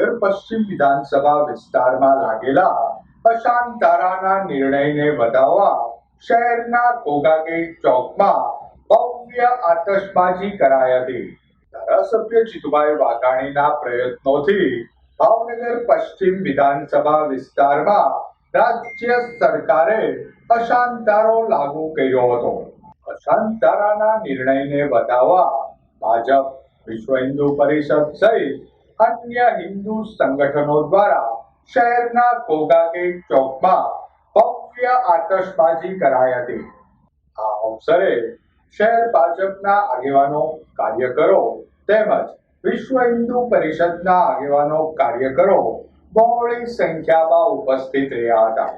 ભાવનગર પશ્ચિમ વિધાનસભા વિસ્તારમાં લાગેલા અશાંત ધારાના નિર્ણયને વધાવવા શહેરના કોગાગેટ ચોકમાં ભવ્ય આતશબાજી કરાઈ હતી. ધારાસભ્ય જીતુભાઈ વાઘાણીના પ્રયત્નોથી ભાવનગર પશ્ચિમ વિધાનસભા વિસ્તારમાં રાજ્ય સરકારે અશાંતારો લાગુ કર્યો હતો. અશાંત ધારાના નિર્ણયને વધાવવા ભાજપ, વિશ્વ હિન્દુ પરિષદ સહિત અન્ય હિન્દુ સંગઠનો દ્વારા શહેરના કોગાગેટ ચોકમાં ભવ્ય આતશબાજી કરાઈ હતી. આ અવસરે શહેર ભાજપના આગેવાનો, કાર્યકરો તેમજ વિશ્વ હિન્દુ પરિષદના આગેવાનો, કાર્યકરો બહોળી સંખ્યામાં ઉપસ્થિત રહ્યા હતા.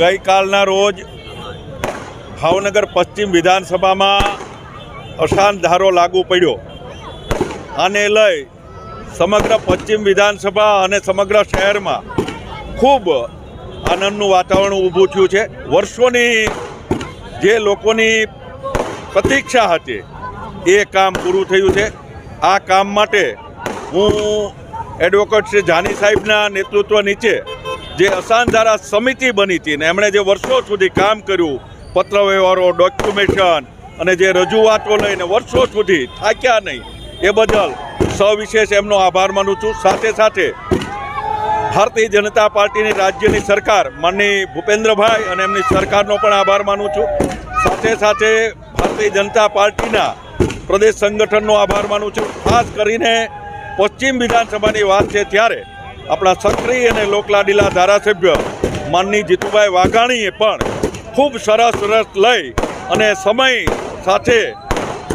ગઈકાલના રોજ ભાવનગર પશ્ચિમ વિધાનસભામાં અશાંત ધારો લાગુ પડ્યો. આને લઈ સમગ્ર પશ્ચિમ વિધાનસભા અને સમગ્ર શહેરમાં ખૂબ આનંદનું વાતાવરણ ઊભું થયું છે. વર્ષોની જે લોકોની પ્રતીક્ષા હતી એ કામ પૂરું થયું છે. આ કામ માટે હું એડવોકેટ શ્રી જાની સાહેબના નેતૃત્વ નીચે જે અસાનધારા સમિતિ બની હતી ને એમણે જે વર્ષો સુધી કામ કર્યું, પત્રવ્યવહારો ડોક્યુમેશન અને જે રજૂઆતો લઈને વર્ષો સુધી થાક્યા નહીં, એ બદલ સવિશેષ એમનો આભાર માનું છું. સાથે સાથે ભારતીય જનતા પાર્ટીની રાજ્યની સરકાર, માનની ભૂપેન્દ્રભાઈ અને એમની સરકારનો પણ આભાર માનું છું. સાથે સાથે ભારતીય જનતા પાર્ટીના પ્રદેશ સંગઠનનો આભાર માનું છું. ખાસ કરીને પશ્ચિમ વિધાનસભાની વાત છે ત્યારે આપણા સક્રિય અને લોકલાડીલા ધારાસભ્ય માનની જીતુભાઈ વાઘાણીએ પણ ખૂબ સરસ રસ લઈ અને સમય સાથે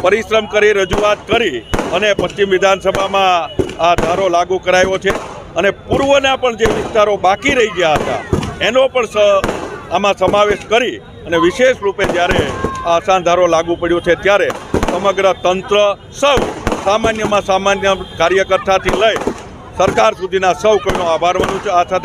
પરિશ્રમ કરી, રજૂઆત કરી અને પશ્ચિમ વિધાનસભામાં આ ધારો લાગુ કરાયો છે. અને પૂર્વના પણ જે વિસ્તારો બાકી રહી ગયા હતા, એનો પણ આમાં સમાવેશ કરી અને વિશેષ રૂપે જ્યારે આ આસાન ધારો લાગુ પડ્યો છે ત્યારે સમગ્ર તંત્ર સૌ સામાન્યમાં સામાન્ય કાર્યકર્તાથી લઈ સરકાર સુધીના સૌ કોઈનો આભાર માનું છું. આ સાથે